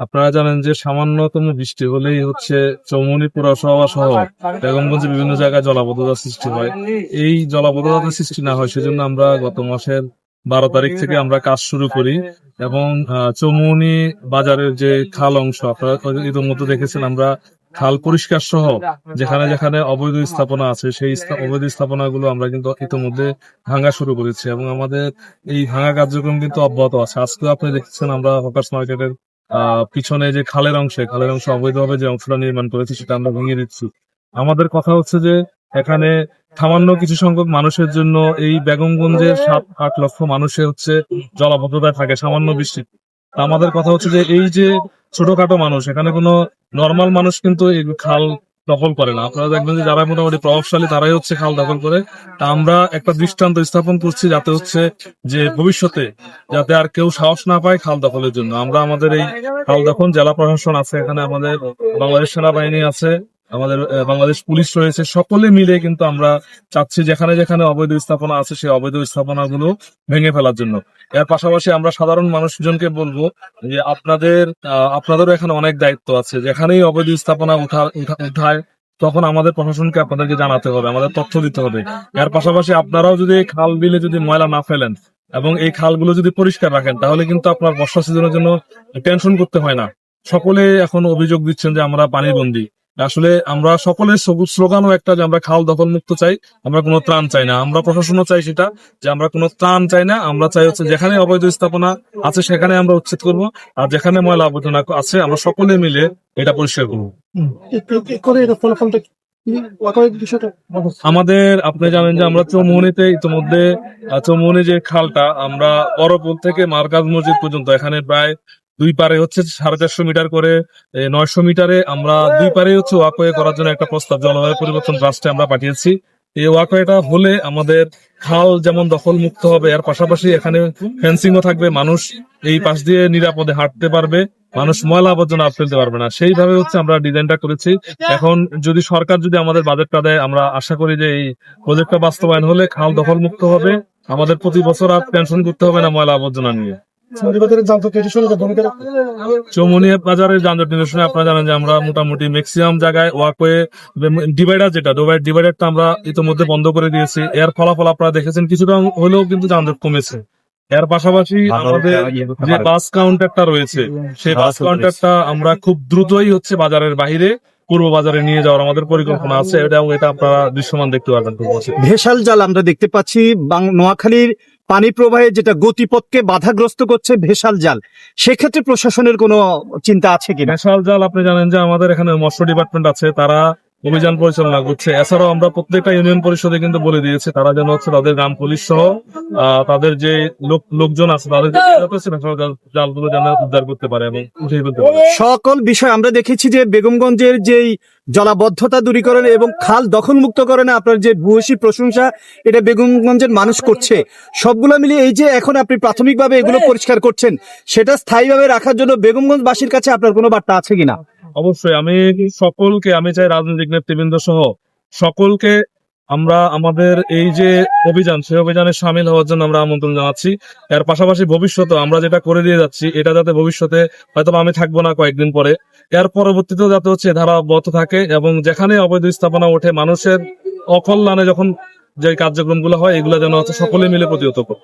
আপনারা জানেন যে সামান্যতম বৃষ্টি হলেই হচ্ছে চৌমনি পুরসভা সহ বেগমগঞ্জে বিভিন্ন জায়গায় জলাবদ্ধতা সৃষ্টি হয়। এই জলাবদ্ধতা সৃষ্টি না হয় সেজন্য আমরা গত মাসের বারো তারিখ থেকে আমরা কাজ শুরু করি এবং চৌমনি বাজারের যে খাল অংশ, আপনারা ইতিমধ্যে দেখেছেন আমরা খাল পরিষ্কার সহ যেখানে যেখানে অবৈধ স্থাপনা আছে সেই অবৈধ স্থাপনাগুলো আমরা কিন্তু ইতিমধ্যে ভাঙা শুরু করেছি এবং আমাদের এই ভাঙা কার্যক্রম কিন্তু অব্যাহত আছে। আজকে আপনি দেখছেন আমরা হকার্স মার্কেটের পিছনে যে খালের অংশে খালের অংশ অবৈধভাবে যে অংশটা নির্মাণ করেছি সেটা আমরা ভেঙে দিচ্ছি। আমাদের কথা হচ্ছে যে এখানে সামান্য কিছু সংখ্যক মানুষের জন্য এই বেগমগঞ্জের সাত, আট লক্ষ মানুষে হচ্ছে জলাবদ্ধতায় থাকে, সামান্য বৃষ্টি। আমাদের কথা হচ্ছে যে এই যে ছোটখাটো মানুষ, এখানে কোনো নর্মাল মানুষ কিন্তু এই খাল দখল করে না। আপনারা দেখবেন যে যারা মোটামুটি প্রভাবশালী, তারাই হচ্ছে খাল দখল করে। তা আমরা একটা দৃষ্টান্ত স্থাপন করছি যাতে হচ্ছে যে ভবিষ্যতে যাতে আর কেউ সাহস না পায় খাল দখলের জন্য। আমরা আমাদের এই খাল দখল জেলা প্রশাসন আছে, এখানে আমাদের বাংলাদেশ সেনাবাহিনী আছে আমাদের বাংলাদেশ পুলিশ রয়েছে। সকলে মিলে কিন্তু আমরা চাচ্ছি যেখানে যেখানে অবৈধ স্থাপনা আছে, সেই অবৈধ স্থাপনাগুলো ভেঙে ফেলার জন্য। এর পাশাপাশি আমরা সাধারণ মানুষজনকে বলব যে আপনাদের আপনাদেরও এখানে অনেক দায়িত্ব আছে। যেখানেই অবৈধ স্থাপনা উঠা, উঠা- উঠায়, তখন আমাদের প্রশাসনকে আপনাদেরকে জানাতে হবে, আমাদের তথ্য দিতে হবে। এর পাশাপাশি আপনারাও যদি খাল বিলে যদি ময়লা না ফেলেন এবং এই খালগুলো যদি পরিষ্কার রাখেন, তাহলে কিন্তু আপনার বর্ষা সিজনের জন্য টেনশন করতে হয় না। সকলে এখন অভিযোগ দিচ্ছেন যে আমরা পানিবন্দী। আসলে আমরা সকলের সবুজ স্লোগানও একটা যে আমরা খাল দখল মুক্ত চাই আমরা কোনো ত্রাণ চাই না। আমরা প্রশাসনও চাই সেটা যে আমরা কোনো ত্রাণ চাই না আমরা চাই হচ্ছে যেখানে অবৈধ স্থাপনা আছে সেখানে আমরা উচ্ছেদ করব আর যেখানে ময়লা আবর্জনা আছে আমরা সকলে মিলে এটা পরিষ্কার করব। আমাদের আপনি জানেন যে আমরা চৌমুহনীতে ইতিমধ্যে চৌমুহনী যে খালটা আমরা বড়পুল থেকে মার্কাজ মসজিদ পর্যন্ত এখানে প্রায় দুই পারে হচ্ছে সাড়ে চারশো মিটার করে নয়শো মিটারে আমরা দুই পারে হচ্ছে ওয়াকওয়ে করার জন্য একটা প্রস্তাব জলবায়ু পরিবর্তন রাষ্ট্রে আমরা পাঠিয়েছি। এই ওয়াকওয়েটা হলে আমাদের খাল যেমন দখল মুক্ত হবে আর পাশাপাশি এখানে ফেন্সিংও থাকবে, মানুষ এই পাশ দিয়ে নিরাপদে হাঁটতে পারবে, মানুষ ময়লা আবর্জনা ফেলতে পারবে না। সেইভাবে হচ্ছে আমরা ডিজাইনটা করেছি। এখন যদি সরকার যদি আমাদের বাজেটটা দেয়, আমরা আশা করি যে এই প্রজেক্টটা বাস্তবায়ন হলে খাল দখল মুক্ত হবে। আমাদের প্রতি বছর আর টেনশন করতে হবে না ময়লা আবর্জনা নিয়ে। পরিবারের জানতো কেটে শুনে ভূমিকা চৌমনি বাজারের যানজট নিরসনে আপনারা জানেন যে আমরা মোটামুটি ম্যাক্সিমাম জায়গায় ওয়াকওয়ে ডিভাইডার যেটা ডিভাইডারটা আমরা ইতিমধ্যে বন্ধ করে দিয়েছি। এর ফলাফল আপনারা দেখেছেন কিছুটা হলেও কিন্তু যানজট কমেছে। এর পাশাপাশি আমাদের যে বাস কাউন্টারটা রয়েছে সেই বাস কাউন্টারটা আমরা খুব দ্রুতই হচ্ছে বাজারের বাইরে পূর্ব বাজারে নিয়ে যাওয়ার আমাদের পরিকল্পনা আছে এটা এটা আপনারা দৃশ্যমান দেখতে পারবেন ভেসাল জাল আমরা দেখতে পাচ্ছি নোয়াখালীর পানি প্রবাহে যেটা গতিপথকে বাধাগ্রস্ত করছে ভেসাল জাল। সেক্ষেত্রে প্রশাসনের কোনো চিন্তা আছে কি ভেসাল জাল আপনি জানেন যে আমাদের এখানে মৎস্য ডিপার্টমেন্ট আছে তারা অভিযান পরিচালনা করছে। এছাড়াও আমরা প্রত্যেকটা ইউনিয়ন পরিষদে কিন্তু বলে দিয়েছি, তারা যেন হচ্ছে তাদের গ্রাম পুলিশ সহ তাদের যে লোক, লোকজন আছে, তাদের জালগুলো যেন উদ্ধার করতে পারে এবং উঠিয়ে ফেলতে পারে। সকল বিষয় আমরা দেখেছি যে বেগমগঞ্জের যেই জলাবদ্ধতা দূরীকরণ এবং খাল দখলমুক্তকরণে আপনার যে ভূয়সী প্রশংসা, এটা বেগমগঞ্জের মানুষ করছে। সবগুলো মিলিয়ে এই যে এখন আপনি প্রাথমিকভাবে এগুলো পরিষ্কার করছেন, সেটা স্থায়ীভাবে রাখার জন্য বেগমগঞ্জবাসীর কাছে আপনার কোনো বার্তা আছে কিনা? অবশ্যই আমি সকলকে, আমি চাই রাজনৈতিক নেতৃবৃন্দ সহ সকলকে আমরা আমাদের এই যে অভিযান, সেই অভিযানে সামিল হওয়ার জন্য আমরা আমন্ত্রণ জানাচ্ছি। এর পাশাপাশি ভবিষ্যতে আমরা যেটা করে দিয়ে যাচ্ছি, এটা যাতে ভবিষ্যতে হয়তো আমি থাকব না কয়েকদিন পরে। এর পরবর্তীতেও যাতে হচ্ছে, ধারা অব্যাহত থাকে এবং যেখানে অবৈধ স্থাপনা ওঠে, মানুষের অকল্যাণে যখন যে কার্যক্রমগুলো হয়, এগুলো যেন হচ্ছে সকলে মিলে প্রতিহত করে